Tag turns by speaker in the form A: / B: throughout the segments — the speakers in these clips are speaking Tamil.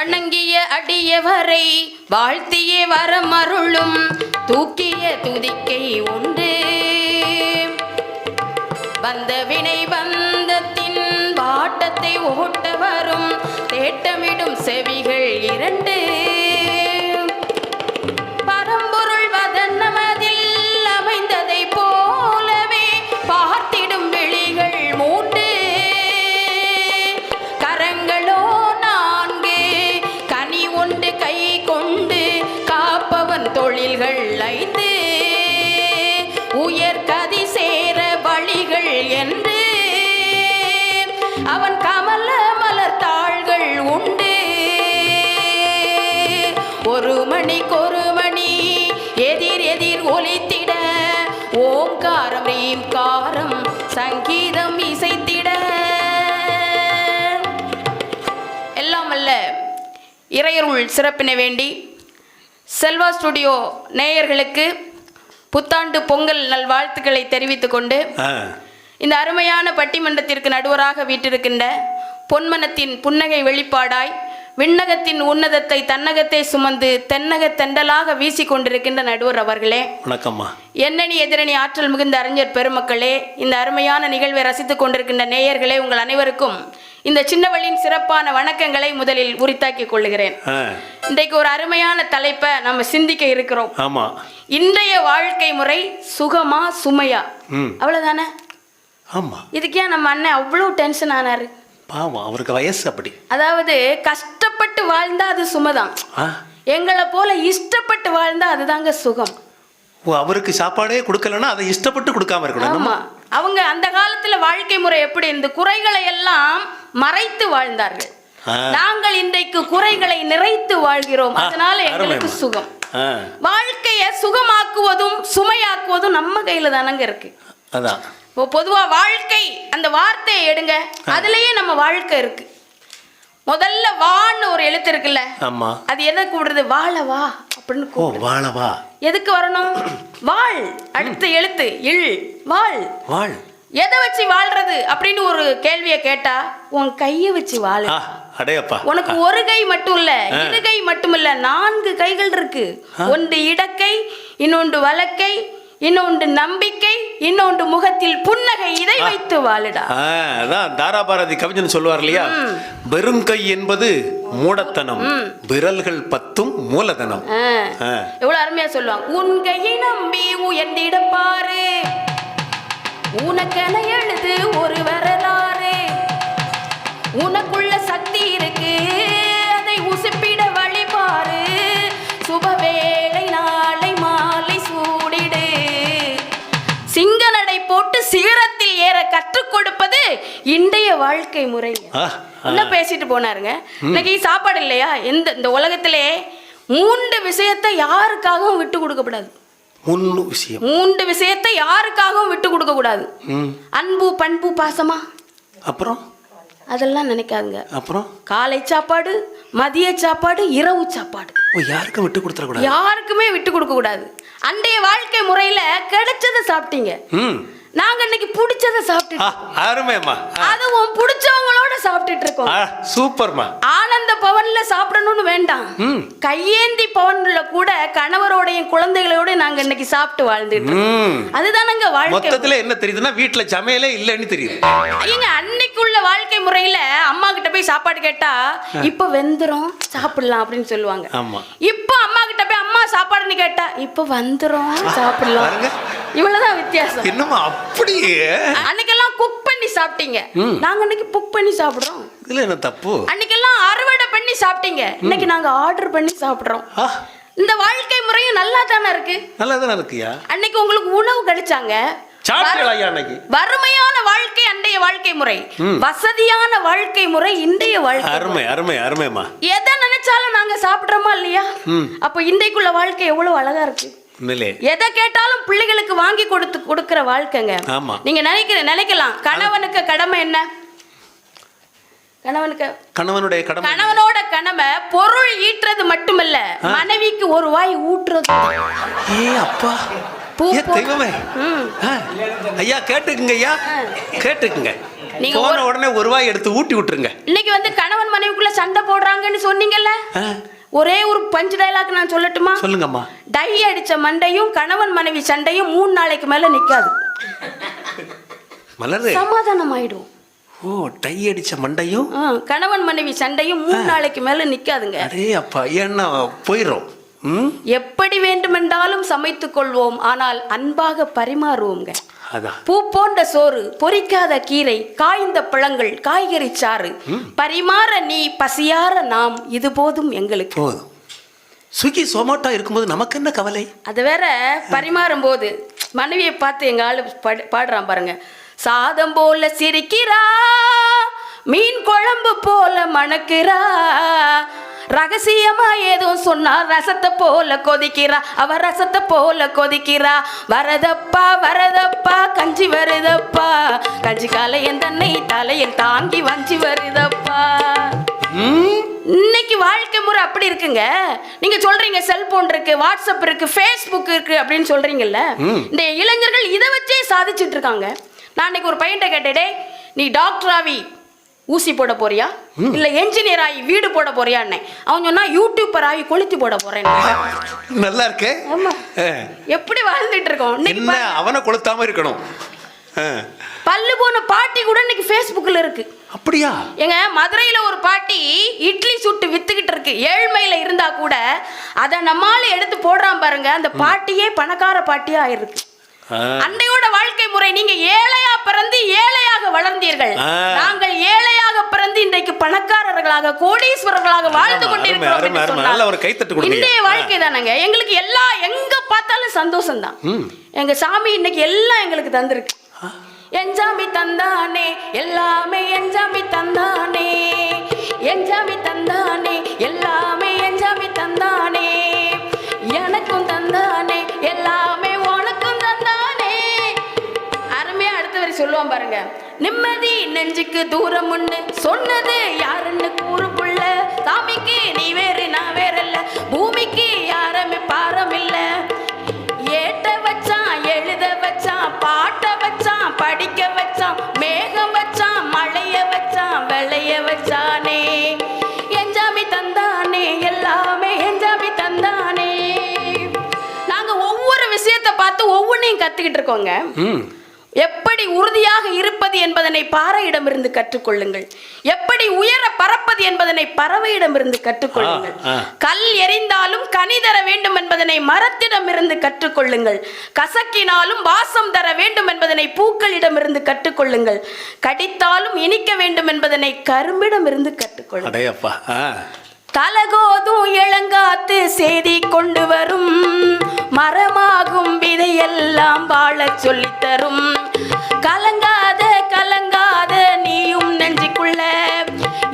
A: வணங்கிய அடியவரை வாழ்த்திய வரமருளும் தூக்கிய துதிக்கை உண்டு. வந்த வினை பந்தத்தின் வாட்டத்தை ஓட்ட வரும் தேட்டமிடும் செவிகள் இரண்டு. ஓங்காரம் ரீம்காரம் சங்கீதம் இசைத்திட. எல்லாம் அல்ல இறையருள் சிறப்பினை வேண்டி செல்வா ஸ்டுடியோ நேயர்களுக்கு புத்தாண்டு பொங்கல் நல்வாழ்த்துக்களை தெரிவித்துக் கொண்டு இந்த அருமையான பட்டிமன்றத்திற்கு நடுவராக வீட்டிருக்கின்ற பொன்மனத்தின் புன்னகை வெளிப்பாடாய் விண்ணகத்தின் உன்னதத்தை தன்னகத்தை சுமந்து தென்னக தெண்டலாக வீசிக் கொண்டிருக்கின்ற நடுவர் அவர்களே.
B: வணக்கம்மா.
A: எண்ணணி எதிரணி ஆற்றல் மிகுந்த அறிஞர் பெருமக்களே இந்த அருமையான நிகழ்வை ரசித்துக் கொண்டிருக்கின்ற நேயர்களே உங்கள் அனைவருக்கும் இந்த சின்னவளின் சிறப்பான வணக்கங்களை முதலில் உரித்தாக்கிக் கொள்ளுகிறேன். இன்றைக்கு ஒரு அருமையான தலைப்பை நம்ம சிந்திக்க இருக்கிறோம்.
B: ஆமாம்
A: இன்றைய வாழ்க்கை முறை சுகமா சுமையா? அவ்வளவுதானே?
B: ஆமாம்
A: இதுக்கே நம்ம அண்ணன் அவ்வளோ டென்ஷன் ஆனாரு?
B: பாவம் அவருக்கு வயசு அப்படி.
A: அதாவது கஷ்டப்பட்டு வாழ்ந்தா அது சுமைதான். எங்களை போல இஷ்டப்பட்டு வாழ்ந்தா அதுதாங்க சுகம்.
B: ஓ அவருக்கு சாப்பாடே கொடுக்கலன்னா அதை இஷ்டப்பட்டு கொடுக்காம இருக்கணும்.
A: ஆமா. அவங்க அந்த காலத்துல வாழ்க்கை முறை எப்படி இருந்து குறைகளை எல்லாம் மறைத்து வாழ்ந்தார்கள். நாங்கள் இன்றைக்கு குறைகளை நிறைத்து வாழ்கிறோம். அதனால எங்களுக்கு. சுகம். வாழ்க்கைய சுகமாக்குவதும் சுமையாக்குவதும் நம்ம கையில தானங்க இருக்கு.
B: அதான்.
A: இப்போ பொதுவா வாழ்க்கை அந்த வார்த்தையை எடுங்க. அதுலயே நம்ம வாழ்க்கை இருக்கு. முதல்ல வான்னு ஒரு எழுத்து இருக்குல்ல?
B: ஆமாம்
A: அது எதை கூடுறது வாழ வா அப்படின்னு
B: ஓ வாழவா
A: எதுக்கு வரணும்? வாழ். அடுத்த எழுத்து இல். வாழ்.
B: வாழ்.
A: எதை வச்சு வாழ்றது அப்படின்னு ஒரு கேள்வியை கேட்டா உன் கையை வச்சு வாழு.
B: அடையப்பா.
A: உனக்கு ஒரு கை மட்டும் இல்ல இரு கை மட்டும் இல்ல நான்கு கைகள் இருக்கு. ஒன்று இடக்கை இன்னொன்று வலக்கை இன்னொன்று நம்பிக்கை இன்னொன்று முகத்தில் புன்னகை இதை வைத்து வாழுடா.
B: அதான் தாராபாரதி கவிஞன் சொல்லுவார் இல்லையா? வெறும் கை என்பது மூடத்தனம் விரல்கள் பத்தும் மூலதனம்.
A: எவ்வளவு அருமையா சொல்லுவாங்க. உன் கையை நம்பி உயர்ந்திட பாரு. உனக்கென எழுது ஒரு வரலாறு. இன்றைய வாழ்க்கை முறை. என்ன பேசிட்டு போனாருங்க. இன்னைக்கு சாப்பாடு இல்லையா? எந்த இந்த உலகத்திலே மூன்று விஷயத்தை யாருக்காகவும் விட்டு கொடுக்கக்கூடாது
B: முன்னு விஷயம்.
A: மூன்று விஷயத்தை யாருக்காகவும் விட்டு கொடுக்க கூடாது. அன்பு பண்பு பாசமா?
B: அப்புறம்?
A: அதெல்லாம் நினைக்காதுங்க.
B: அப்புறம்?
A: காலை சாப்பாடு மதிய சாப்பாடு இரவு சாப்பாடு.
B: யாருக்கும் விட்டு கொடுத்துடக்கூடாது
A: யாருக்குமே விட்டு கொடுக்க கூடாது. அன்றைய வாழ்க்கை முறையில கிடைச்சதை சாப்பிட்டீங்க. நாங்க இன்னைக்கு பிடிச்சதை சாப்பிட்டு
B: ஆ
A: அதுவும் பிடிச்சவங்களோட சாப்பிட்டுட்டு இருக்கோம்.
B: சூப்பர்மா.
A: ஆனந்த பவன்ல சாப்பிடணும்னு வேண்டாம். கையேந்தி பவன்ல கூட கணவரோடையும் குழந்தைகளோட நாங்க இன்னைக்கு சாப்பிட்டு வாழ்ந்துட்டு.
B: ம்.
A: அதுதானங்க வாழ்க்கை
B: மொத்தத்துல என்ன தெரியுதுன்னா வீட்டுல சமையலே இல்லைன்னு தெரியுது.
A: ஏங்க அன்னைக்கு உள்ள வாழ்க்கை முறையில அம்மா கிட்ட போய் சாப்பாடு கேட்டா இப்ப வெந்துரும் சாப்பிடலாம் அப்படின்னு சொல்லுவாங்க.
B: ஆமா.
A: இப்போ அம்மா கிட்ட போய் அம்மா சாப்பாடுன்னு கேட்டா இப்ப வந்துரும் சாப்பிடலாம். இவ்வளவுதான் வித்தியாசம்.
B: என்னம்மா அப்படியே?
A: அன்னைக்கெல்லாம் குக் பண்ணி சாப்பிட்டீங்க. நாங்க இன்னைக்கு புக் பண்ணி சாப்பிடுறோம்.
B: இதுல என்ன தப்பு?
A: அன்னைக்கெல்லாம் அறுவடை பண்ணி சாப்பிட்டீங்க. இன்னைக்கு நாங்க ஆர்டர் பண்ணி சாப்பிடுறோம். இந்த வாழ்க்கை முறையும் நல்லா தானே இருக்கு?
B: நல்லா தானே இருக்கியா?
A: அன்னைக்கு உங்களுக்கு உணவு கிடைச்சாங்க.
B: அன்னைக்கு?
A: வறுமையான வாழ்க்கை அன்றைய வாழ்க்கை முறை. வசதியான வாழ்க்கை முறை இன்றைய வாழ்க்கை
B: அருமை அருமை அருமைம்மா.
A: எதை நினைச்சாலும் நாங்க சாப்பிடுறோமா இல்லையா? அப்ப இன்றைக்குள்ள வாழ்க்கை எவ்வளவு அழகா இருக்கு. எதை கேட்டாலும் பிள்ளைகளுக்கு வாங்கி கொடுத்து கொடுக்கிற வாழ்க்கைங்க. நீங்க நினைக்கிற நினைக்கலாம். கணவனுக்கு கடமை என்ன? கணவனுக்கு
B: கணவனுடைய கடமை.
A: கணவனோட கடமை பொருள் ஈட்டுறது மட்டுமல்ல மனைவிக்கு ஒரு வாய் ஊட்டுறது.
B: ஏ அப்பா.
A: பூ
B: தெய்வமே. ஐயா கேட்டுக்குங்க ஐயா. கேட்டுக்குங்க.
A: நீங்க
B: போன உடனே ஒரு ரூபாய் எடுத்து ஊட்டி விட்டுருங்க.
A: இன்னைக்கு வந்து கணவன் மனைவிக்குள்ள சண்டை போடுறாங்கன்னு சொன்னீங்கல்ல? ஒரே ஒரு பஞ்சு டைலாக் நான் சொல்லட்டுமா?
B: சொல்லுங்கம்மா.
A: டை அடிச்ச மண்டையும் கணவன் மனைவி சண்டையும் மூணு நாளைக்கு மேல நிக்காது.
B: மலரு.
A: சமாதானம் ஆயிடும்
B: ஓ டை அடிச்ச மண்டையும்?
A: கணவன் மனைவி சண்டையும் மூணு நாளைக்கு மேல நிக்காதுங்க.
B: அடே அப்பா ஏன்னா போயிடும்
A: எப்படி வேண்டுமென்றாலும் சமைத்துக் கொள்வோம் ஆனால் அன்பாக பரிமாறுவோங்க பூ போன்ற சோறு பொரிக்காத கீரை காய்ந்த பழங்கள் காய்கறி சாறு பரிமாற நீ பசியார நாம் இது போதும் எங்களுக்கு.
B: போதும். ஸ்விக்கி சொமாட்டோ இருக்கும்போது நமக்கு என்ன கவலை?
A: அது வேற பரிமாறும் போது மனைவியை பார்த்து எங்க ஆளு பாடு- பாடுறான் பாருங்க. சாதம் போல சிரிக்கிறா மீன் குழம்பு போல மணக்கிறா ரகசியமா ஏதோ சொன்னா ரசத்தை போல கொதிக்கிறா. அவ ரசத்தை போல கொதிக்கிறா. வரதப்பா வரதப்பா கஞ்சி வருதப்பா. கஞ்சி காலையன் தன்னை தலையில் தாங்கி வஞ்சி வருதப்பா. இன்னைக்கு வாழ்க்கை முறை அப்படி இருக்குங்க. நீங்க சொல்றீங்க செல்போன் இருக்கு வாட்ஸ்அப் இருக்கு ஃபேஸ்புக் இருக்கு அப்படின்னு சொல்றீங்கல்ல. இந்த இளைஞர்கள் இதை வச்சே சாதிச்சிட்டு இருக்காங்க. நான் இன்னைக்கு ஒரு பையன்ட்ட கேட்டேன் "டேய், நீ டாக்டர் ஆவி. ஊசி போட போறியா? இல்ல என்ஜினியர் ஆகி வீடு போட போறியான்னு. அவன் சொன்னா யூடியூபர் ஆகி கொளுத்தி போட போறேன்
B: நல்லா இருக்கே.
A: எப்படி வாழ்ந்துட்டு இருக்கோம்?
B: அவனை கொளுத்தாம இருக்கணும்.
A: பல்லு போன பாட்டி கூட இன்னைக்கு ஃபேஸ்புக்கில் இருக்கு.
B: அப்படியா?
A: எங்க மதுரையில ஒரு பாட்டி இட்லி சுட்டு வித்துக்கிட்டு இருக்கு. ஏழ்மையில இருந்தா கூட அதை நம்மால எடுத்து போடுறான் பாருங்க. அந்த பாட்டியே பணக்கார பாட்டியா ஆயிருக்கு. அன்னையோட வாழ்க்கை முறை நீங்க ஏழையா பிறந்து ஏழையாக வளர்ந்தீர்கள். நாங்கள் ஏழையாக பிறந்து இன்றைக்கு பணக்காரர்களாக கோடீஸ்வரர்களாக வாழ்ந்து கொண்டிருக்கிறோம்
B: நல்ல ஒரு கைத்தட்டு கொடுங்க.
A: இன்றைய வாழ்க்கை தானங்க. எங்களுக்கு எல்லா எங்க பார்த்தாலும் சந்தோஷம் தான். எங்க சாமி இன்னைக்கு எல்லாம் எங்களுக்கு தந்திருக்கு. என்ஜாமி தந்தானே எல்லாமே என்ஜாமி தந்தானே. என்ஜாமி தந்தானே எல்லாமே சொல்லுவோம் பாருங்க. நிம்மதி நெஞ்சுக்கு தூரம் ஒண்ணு சொன்னது யாருன்னு கூறு புள்ள சாமிக்கு நீ வேறு நான் வேறல்ல. பூமிக்கு யாருமே பாரம் இல்ல. ஏட்ட வச்சான் எழுத வச்சான் பாட்ட வச்சான் படிக்க வச்சான் மேகம் வச்சான் மழைய வச்சான் விளைய வச்சானே. என்ஜாமி தந்தானே எல்லாமே என்ஜாமி தந்தானே. நாங்க ஒவ்வொரு விஷயத்தை பார்த்து ஒவ்வொன்றையும் கத்துக்கிட்டு இருக்கோங்க. எப்படி உறுதியாக இருப்பது என்பதனை பாறையிடமிருந்து கற்றுக்கொள்ளுங்கள். எப்படி உயர பறப்பது என்பதனை பறவையிடமிருந்து கற்றுக்கொள்ளுங்கள். கல் எறிந்தாலும் கனி தர வேண்டும் என்பதனை மரத்திடமிருந்து கற்றுக்கொள்ளுங்கள். கசக்கினாலும் வாசம் தர வேண்டும் என்பதனை பூக்களிடமிருந்து கற்றுக்கொள்ளுங்கள். கடித்தாலும் இனிக்க வேண்டும் என்பதனை கரும்பிடமிருந்து கற்றுக்கொள்ளுங்கள். கலகோதும் இளங்காத்து செய்தி கொண்டு வரும். மரமாகும் விதையெல்லாம் வாழச் சொல்லித் தரும் கலங்காத கலங்காத நீயும் நெஞ்சுக்குள்ள.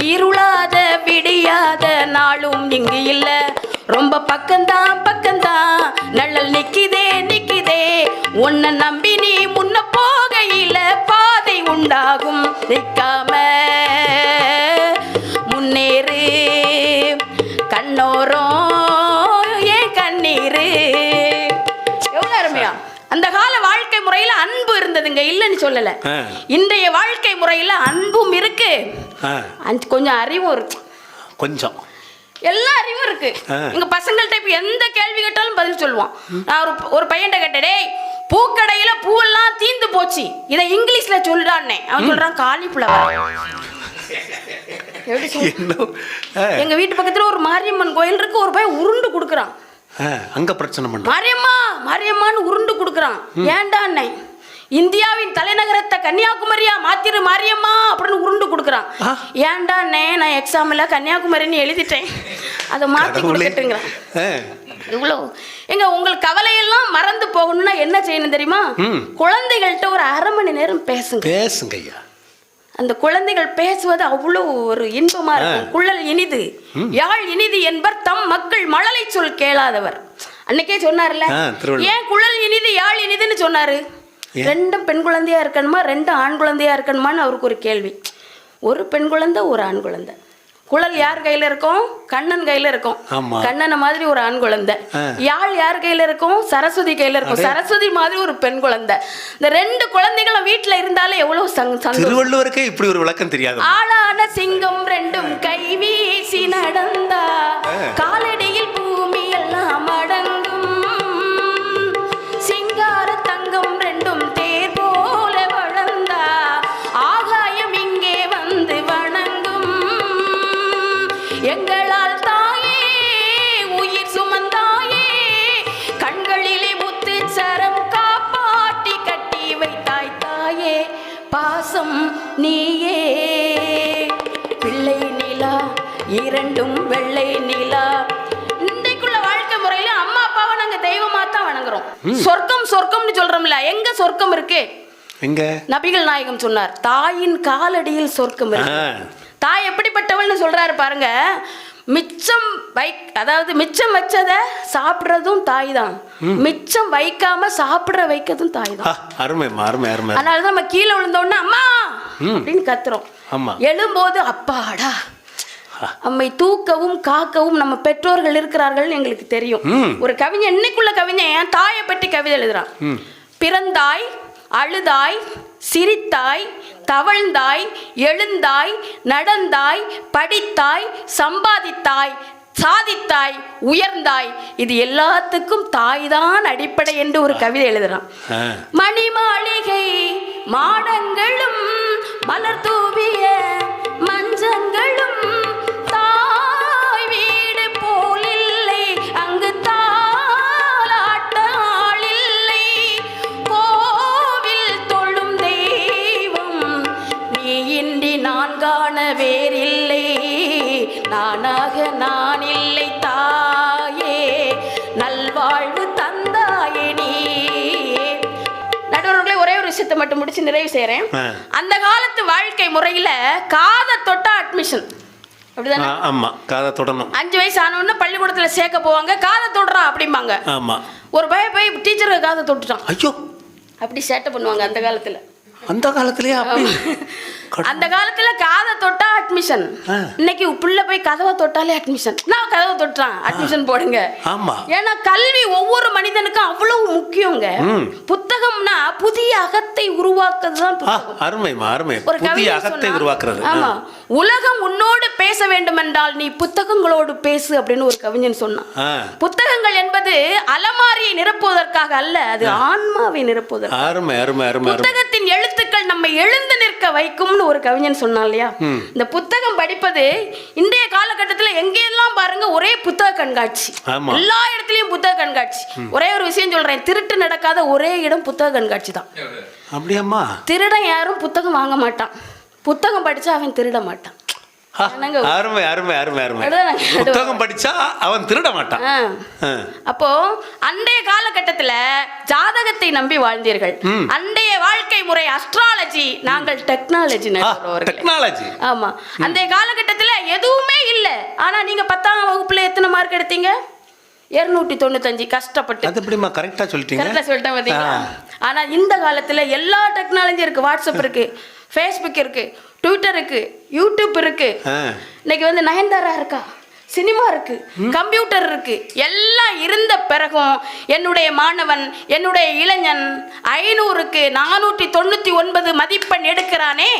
A: இருளாத விடியாத நாளும் இங்கு இல்ல. ரொம்ப பக்கம்தான் பக்கம்தான். நல்லல் நிக்கிதே நிக்கிதே. உன்னை நம்பி நீ முன்ன போகையில பாதை உண்டாகும். நிற்காம சொல்லல. இன்றைய வாழ்க்கை முறையில அன்பும் இருக்கு. கொஞ்சம் அறிவும் இருக்கு.
B: கொஞ்சம்.
A: எல்லா அறிவும் இருக்கு. எங்க பசங்கள்ட்ட இப்ப எந்த கேள்வி கேட்டாலும் பதில் சொல்லுவான். நான் ஒரு ஒரு பையன்ட்ட கேட்டேன் டேய் பூக்கடையில பூவெல்லாம் தீந்து போச்சு. இதை இங்கிலீஷ்ல சொல்லுடான்னே. அவன் சொல்றான் காலிஃப்ளவர். எங்க வீட்டு பக்கத்துல ஒரு மாரியம்மன் கோயில் இருக்கு ஒரு பையன் உருண்டு கொடுக்குறான்.
B: அங்க பிரச்சனை பண்ண.
A: மாரியம்மா மாரியம்மான்னு உருண்டு கொடுக்குறான். ஏன்டா அண்ணே இந்தியாவின் தலைநகரத்தை கன்னியாகுமரியா மாத்திரு மாரியம்மா அப்படின்னு உருண்டு கொடுக்குறான். ஏன்டா அண்ணே நான் எக்ஸாம்ல கன்னியாகுமரின்னு எழுதிட்டேன். அதை மாத்தி
B: கடவுளே.
A: கொடுக்கட்டுங்கிறான். இவ்வளோ எங்க உங்கள் கவலையெல்லாம் மறந்து போகணும்னா என்ன செய்யணும் தெரியுமா. குழந்தைகள்கிட்ட ஒரு அரை மணி நேரம் பேசுங்க.
B: பேசுங்க ஐயா
A: அந்த குழந்தைகள் பேசுவது அவ்வளவு ஒரு இன்பமா இருக்கும். குழல் இனிது. யாழ் இனிது என்பர் தம் மக்கள் மழலை சொல் கேளாதவர். அன்னைக்கே சொன்னார்ல. ஏன் குழல் இனிது யாழ் இனிதுன்னு சொன்னாரு? ரெண்டும் பெண் குழந்தையா இருக்கணுமா? ரெண்டும் ஆண் குழந்தையா இருக்கணுமான்னு அவருக்கு ஒரு கேள்வி. ஒரு பெண் குழந்தை ஒரு ஆண் குழந்தை. குழல் யார் கையில இருக்கும்? கண்ணன் கையில இருக்கும். கண்ணனை மாதிரி ஒரு ஆண் குழந்தை. யாழ் யார் கையில இருக்கும்? சரஸ்வதி கையில இருக்கும். சரஸ்வதி மாதிரி ஒரு பெண் குழந்தை. இந்த ரெண்டு குழந்தைகளும் வீட்டுல இருந்தாலே எவ்வளவு
B: திருவள்ளுவருக்கே இப்படி ஒரு விளக்கம் தெரியாது.
A: ஆளான சிங்கம் ரெண்டும் கை வீசி நடந்தா காலடியில் பூமி எல்லாம் அடங்கும் சொர்க்கம் சொர்க்கம்னு சொல்றோம்ல எங்க சொர்க்கம் இருக்கு?
B: எங்க?
A: நபிகள் நாயகம் சொன்னார் தாயின் காலடியில் சொர்க்கம் இருக்கு. தாய் எப்படிப்பட்டவள்னு சொல்றாரு பாருங்க மிச்சம் வை அதாவது மிச்சம் வச்சத சாப்பிடுறதும் தாய் தான் மிச்சம் வைக்காம சாப்பிடுற வைக்கிறதும் தாய் தான்
B: ஆ, அருமைம்மா அருமை அருமை
A: அதனாலதான் நம்ம கீழே விழுந்தோடனே அம்மா! அப்படின்னு கத்துறோம். எழும்போது அப்பாடா நம்மை தூக்கவும் காக்கவும் நம்ம பெற்றோர்கள் இருக்கிறார்கள் எங்களுக்கு தெரியும். ஒரு கவிஞன் இன்னைக்குள்ள கவிஞன்? என் தாயை பற்றி கவிதை எழுதுறான். பிறந்தாய் அழுதாய் சிரித்தாய் தவழ்ந்தாய் எழுந்தாய் நடந்தாய் படித்தாய் சம்பாதித்தாய் சாதித்தாய் உயர்ந்தாய். இது எல்லாத்துக்கும் தாய்தான் அடிப்படை என்று ஒரு கவிதை எழுதுறான்.
B: ஆ,
A: மணி மாளிகை மாடங்களும் மலர் விஷயத்தை மட்டும் முடிச்சு நிறைவு செய்றேன்.
B: ஆ.
A: அந்த காலத்து வாழ்க்கை முறையில காதை தொட்டா அட்மிஷன் அப்படிதானே?
B: ஆமா. காதை தொடணும்.
A: அஞ்சு வயசு ஆனவொன்னு பள்ளிக்கூடத்துல சேர்க்க போவாங்க. காதை தொடுறா அப்படிம்பாங்க.
B: ஆமா.
A: ஒரு பய போய் டீச்சருக்கு காதை தொட்டுட்டான்.
B: ஐயோ.
A: அப்படி சேட்டை பண்ணுவாங்க அந்த காலத்துல.
B: அந்த காலத்திலேயே அப்படி?
A: அந்த காலத்துல காதை தொட்டா அட்மிஷன். இன்னைக்கு புள்ள போய் கதவை தொட்டாலே அட்மிஷன் நான் கதவை தொட்டான் அட்மிஷன் போடுங்க.
B: ஆமா.
A: ஏன்னா கல்வி ஒவ்வொரு மனிதனுக்கும் அவ்வளவு முக்கியங்க. புத்தகம்னா புதிய அகத்தை உருவாக்குறதுதான்
B: அருமைம்மா அருமை
A: ஒரு
B: புதிய அகத்தை உருவாக்குறது.
A: ஆமா. உலகம் உன்னோடு பேச வேண்டும் என்றால் நீ புத்தகங்களோடு பேசு அப்படின்னு ஒரு கவிஞன் சொன்னான். புத்தகங்கள் என்பது அலமாரியை நிரப்புவதற்காக அல்ல அது ஆன்மாவை நிரப்புவதற்கு
B: அருமை அருமை அருமை
A: புத்தகத்தின் எழுத்துக்கள் நம்மை எழுந்து நிற்க வைக்கும்னு ஒரு கவிஞன் சொன்னான் இல்லையா? இந்த புத்தகம் படிப்பது இன்றைய காலகட்டத்தில் எங்கெல்லாம் பாருங்க ஒரே புத்தக கண்காட்சி. எல்லா இடத்துலயும் புத்தக கண்காட்சி. ஒரே ஒரு விஷயம் சொல்றேன் திருட்டு நடக்காத ஒரே இடம் புத்தக கண்காட்சி தான்.
B: அப்படியாம்மா?
A: திருடன் யாரும் புத்தகம் வாங்க மாட்டான். புத்தகம் படிச்சா அவன் திருட மாட்டான்?
B: அருமை அருமை அருமை அருமை. புத்தகம் படிச்சா அவன் திருட மாட்டான்.
A: அப்போ அன்றைய காலகட்டத்துல ஜாதகத்தை நம்பி வாழ்ந்தீர்கள். அன்றைய வாழ்க்கை முறை அஸ்ட்ராலஜி நாங்கள் டெக்னாலஜி
B: டெக்னாலஜி
A: ஆமா. அந்த காலகட்டத்துல எதுவுமே இல்ல. ஆனா நீங்க பத்தாம் வகுப்புல எத்தனை மார்க் எடுத்தீங்க? இருநூத்தி தொண்ணூத்தஞ்சு. கஷ்டப்பட்டு.
B: அது எப்படிம்மா? கரெக்டா சொல்லிட்டீங்க?
A: கரெக்டா சொல்லிட்டேன் பாத்தீங்களா?
B: ஆ.
A: ஆனா இந்த காலத்துல எல்லா டெக்னாலஜி இருக்கு. வாட்ஸ்அப் இருக்கு. ஃபேஸ்புக் இருக்கு. ட்விட்டர் இருக்கு யூடியூப் இருக்கு. இன்னைக்கு வந்து நயன்தாரா இருக்கா? சினிமா இருக்கு கம்ப்யூட்டர் இருக்கு. எல்லாம் இருந்த பிறகும் என்னுடைய மாணவன் என்னுடைய இளைஞன் ஐநூறுக்கு நானூற்றி தொண்ணூற்றி ஒன்பது மதிப்பெண் எடுக்கிறானே.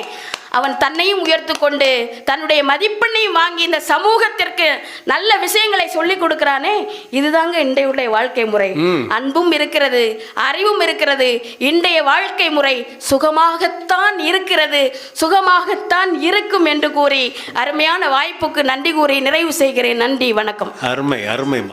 A: அவன் தன்னையும் உயர்த்து கொண்டு தன்னுடைய மதிப்பெண்ணையும் வாங்கி இந்த சமூகத்திற்கு நல்ல விஷயங்களை சொல்லி கொடுக்கிறானே. இதுதாங்க இன்றைய வாழ்க்கை முறை. அன்பும் இருக்கிறது அறிவும் இருக்கிறது இன்றைய வாழ்க்கை முறை சுகமாகத்தான் இருக்கிறது சுகமாகத்தான் இருக்கும் என்று கூறி அருமையான வாய்ப்புக்கு நன்றி கூறி நிறைவு செய்கிறேன். நன்றி வணக்கம்.
B: அருமை அருமைம்மா.